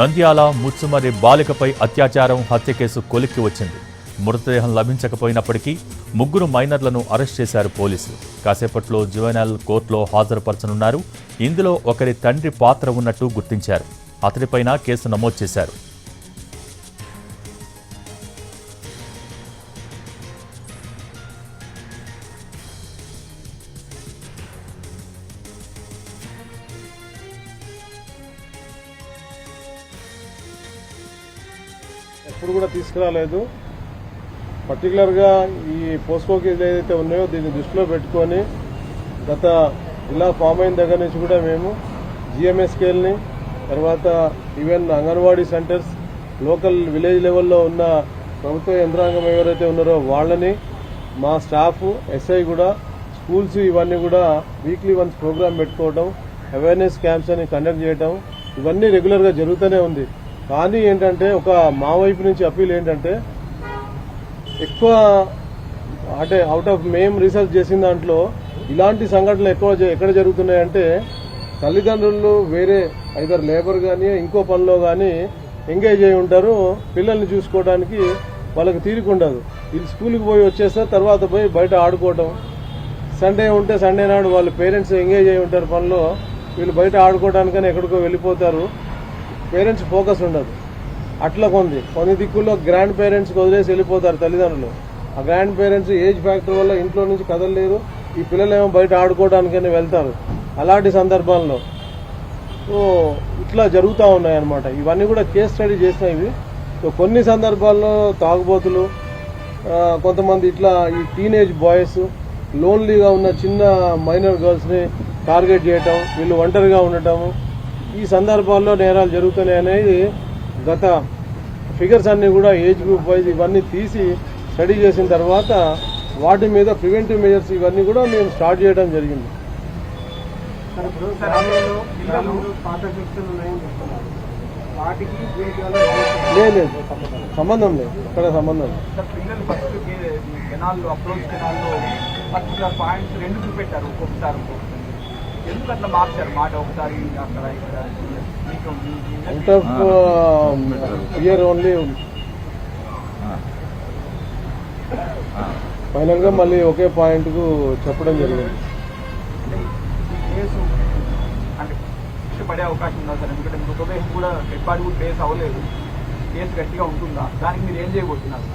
నంద్యాల ముచ్చుమరి బాలికపై అత్యాచారం హత్య కేసు కొలిక్కి వచ్చింది. మృతదేహం లభించకపోయినప్పటికీ ముగ్గురు మైనర్లను అరెస్ట్ చేశారు పోలీసులు. కాసేపట్లో జువెనల్ కోర్టులో హాజరుపరచనున్నారు. ఇందులో ఒకరి తండ్రి పాత్ర ఉన్నట్టు గుర్తించారు. అతడిపైన కేసు నమోదు చేశారు. ఎప్పుడు కూడా తీసుకురాలేదు. పర్టికులర్గా ఈ పోస్కో కేసులు ఏదైతే ఉన్నాయో దీన్ని దృష్టిలో పెట్టుకొని గత ఇలా ఫామ్ అయిన దగ్గర నుంచి కూడా మేము జిఎంఎస్ స్కేల్ని తర్వాత even anganwadi centres local village లెవెల్లో ఉన్న ప్రభుత్వ యంత్రాంగం ఎవరైతే ఉన్నారో వాళ్ళని మా స్టాఫ్ ఎస్ఐ కూడా స్కూల్స్ ఇవన్నీ కూడా వీక్లీ వన్స్ ప్రోగ్రామ్ పెట్టుకోవడం అవేర్నెస్ క్యాంప్స్ అని కండక్ట్ చేయడం ఇవన్నీ రెగ్యులర్గా జరుగుతూనే ఉంది. కానీ ఏంటంటే ఒక మా వైపు నుంచి అప్పీల్ ఏంటంటే ఎక్కువ అంటే అవుట్ ఆఫ్ మేము రీసెర్చ్ చేసిన దాంట్లో ఇలాంటి సంఘటనలు ఎక్కువ ఎక్కడ జరుగుతున్నాయంటే తల్లిదండ్రులు వేరే ఐదర్ లేబర్ కానీ ఇంకో పనిలో కానీ ఎంగేజ్ అయి ఉంటారు. పిల్లల్ని చూసుకోవడానికి వాళ్ళకి తీరిక ఉండదు. వీళ్ళు స్కూల్కి పోయి వచ్చేస్తే తర్వాత పోయి బయట ఆడుకోవటం. సండే ఉంటే సండే నాడు వాళ్ళ పేరెంట్స్ ఎంగేజ్ అయి ఉంటారు పనిలో. వీళ్ళు బయట ఆడుకోవడానికని ఎక్కడికో వెళ్ళిపోతారు. పేరెంట్స్ ఫోకస్ ఉండదు. అట్లా కొంది. కొన్ని దిక్కుల్లో గ్రాండ్ పేరెంట్స్కి వదిలేసి వెళ్ళిపోతారు తల్లిదండ్రులు. ఆ గ్రాండ్ పేరెంట్స్ ఏజ్ ఫ్యాక్టర్ వల్ల ఇంట్లో నుంచి కదలలేరు. ఈ పిల్లలు ఏమో బయట ఆడుకోవడానికైనా వెళ్తారు. అలాంటి సందర్భాల్లో సో ఇట్లా జరుగుతూ ఉన్నాయన్నమాట. ఇవన్నీ కూడా కేస్ స్టడీ చేసినాయి ఇవి. సో కొన్ని సందర్భాల్లో తాగుబోతులు కొంతమంది ఇట్లా ఈ టీనేజ్ బాయ్స్ లోన్లీగా ఉన్న చిన్న మైనర్ గర్ల్స్ని టార్గెట్ చేయటం వీళ్ళు ఒంటరిగా ఉండటము ఈ సందర్భాల్లో నేరాలు జరుగుతున్నాయి అనేది గత ఫిగర్స్ అన్ని కూడా ఏజ్ గ్రూప్ వైజ్ ఇవన్నీ తీసి స్టడీ చేసిన తర్వాత వాటి మీద ప్రివెంటివ్ మెజర్స్ ఇవన్నీ కూడా మేము స్టార్ట్ చేయడం జరిగింది. లేదు లేదు. సంబంధం లేదు. అక్కడ సంబంధం లేదు. ఎందుకు అట్లా మార్చారు? మాట ఒకసారి అక్కడ ఇక్కడ అవుట్ ఆఫ్ ఇయర్ ఓన్లీ ఫైనల్గా మళ్ళీ ఒకే పాయింట్కు చెప్పడం జరిగింది. పడే అవకాశం ఉందా సార్? ఎందుకంటే మృతదేహం కూడా డెడ్ బాడీ కూడా అవ్వలేదు. కేసు గట్టిగా ఉంటుందా? దానికి మీరు ఏం చేయబోతున్నారు?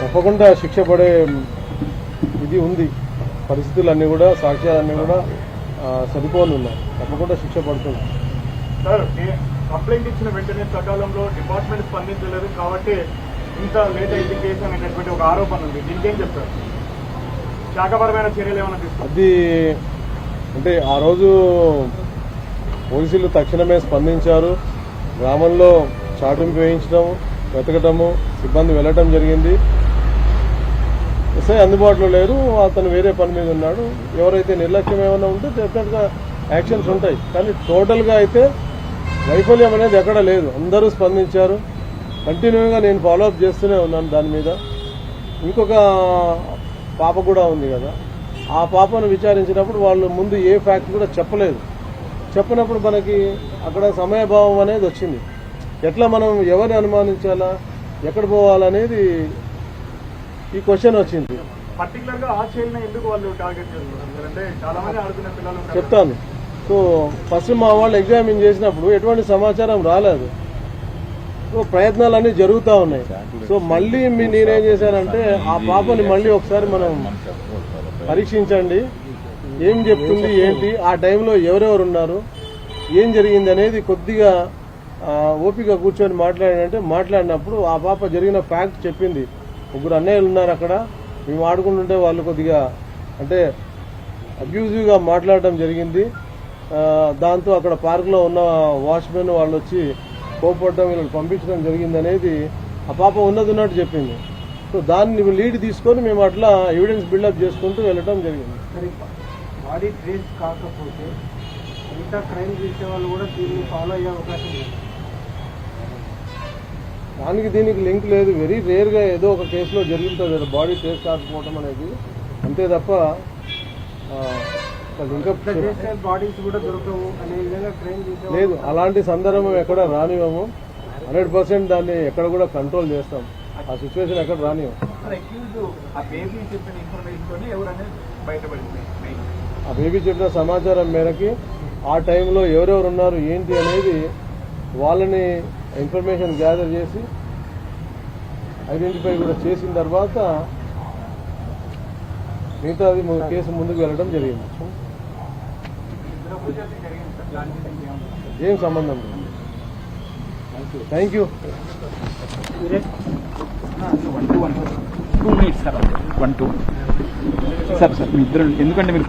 తప్పకుండా శిక్ష పడే ఇది ఉంది. పరిస్థితులన్నీ కూడా సాక్ష్యాలన్నీ కూడా ఆ, సరిపోని ఉన్నాయి తప్పకుండా శిక్ష పడుతుంది. సార్ కంప్లైంట్ ఇచ్చిన వెంటనే సకాలంలో డిపార్ట్మెంట్ స్పందించలేదు కాబట్టి ఇంత లేట్ అయింది కేసు అనేటటువంటి ఒక ఆరోపణ ఉంది. దీనికి ఏం చెప్తారు? శాఖపరమైన చర్యలు ఏమైనా తీసుకుంటారు? అది అంటే ఆ రోజు పోలీసులు తక్షణమే స్పందించారు. గ్రామంలో చాటింపు వేయించడం వెతకటము సిబ్బంది వెళ్ళటం జరిగింది. ఎస్ఐ అందుబాటులో లేరు అతను వేరే పని మీద ఉన్నాడు. ఎవరైతే నిర్లక్ష్యం ఏమైనా ఉంటే డెఫినెట్గా యాక్షన్స్ ఉంటాయి. కానీ టోటల్గా అయితే వైఫల్యం అనేది ఎక్కడ లేదు. అందరూ స్పందించారు. కంటిన్యూగా నేను ఫాలోఅప్ చేస్తూనే ఉన్నాను దాని మీద. ఇంకొక పాప కూడా ఉంది కదా. ఆ పాపను విచారించినప్పుడు వాళ్ళు ముందు ఏ ఫ్యాక్ట్ కూడా చెప్పలేదు. చెప్పినప్పుడు మనకి అక్కడ సమయభావం అనేది వచ్చింది. ఎట్లా మనం ఎవరిని అనుమానించాలా? ఎక్కడ పోవాలనేది ఈ క్వశ్చన్ వచ్చింది. చెప్తాను. సో ఫస్ట్ మా వాళ్ళు ఎగ్జామిన్ చేసినప్పుడు ఎటువంటి సమాచారం రాలేదు. సో ప్రయత్నాలన్నీ జరుగుతూ ఉన్నాయి. సో మళ్ళీ మీ నేనేం చేశానంటే ఆ పాపని మళ్ళీ ఒకసారి మనం పరీక్షించండి. ఏం చెప్తుంది ఏంటి ఆ టైంలో ఎవరెవరు ఉన్నారు ఏం జరిగింది అనేది కొద్దిగా ఓపిక కూర్చొని మాట్లాడాడంటే మాట్లాడినప్పుడు ఆ పాప జరిగిన ఫ్యాక్ట్ చెప్పింది. ముగ్గురు అన్నయ్యలు ఉన్నారు అక్కడ. మేము ఆడుకుంటుంటే వాళ్ళు కొద్దిగా అంటే అబ్యూజివ్గా మాట్లాడడం జరిగింది. దాంతో అక్కడ పార్కులో ఉన్న వాచ్మెన్ వాళ్ళు వచ్చి కోపడడం వీళ్ళని పంపించడం జరిగింది అనేది ఆ పాప ఉన్నది ఉన్నట్టు చెప్పింది. సో దాన్ని లీడ్ తీసుకొని మేము అట్లా ఎవిడెన్స్ బిల్డప్ చేసుకుంటూ వెళ్ళడం జరిగింది. సరే బాడీ ట్రేస్ కాకపోతే మిగతా క్రైమ్ చేసే వాళ్ళు కూడా దీన్ని ఫాలో అయ్యే అవకాశం ఉంది దానికి దీనికి లింక్ లేదు. వెరీ రేర్గా ఏదో ఒక కేసులో జరుగుతుంది బాడీ ట్రేస్ కాకపోవడం అనేది అంతే తప్ప లేదు అలాంటి సందర్భం ఎక్కడ రానివ్వము. హండ్రెడ్ పర్సెంట్ దాన్ని ఎక్కడ కూడా కంట్రోల్ చేస్తాం. ఆ సిచ్యువేషన్ ఎక్కడ రానివ్వం ఆ బేబీ చెప్పిన సమాచారం మేరకి ఆ టైంలో ఎవరెవరు ఉన్నారు ఏంటి అనేది వాళ్ళని ఇన్ఫర్మేషన్ గ్యాదర్ చేసి ఐడెంటిఫై కూడా చేసిన తర్వాత మిగతాది ము- కేసు ముందుకు వెళ్ళడం జరిగింది? ఏం సంబంధం? Thank you two one two minutes sir one two sir sir మీ ఇద్దరు ఎందుకంటే మీరు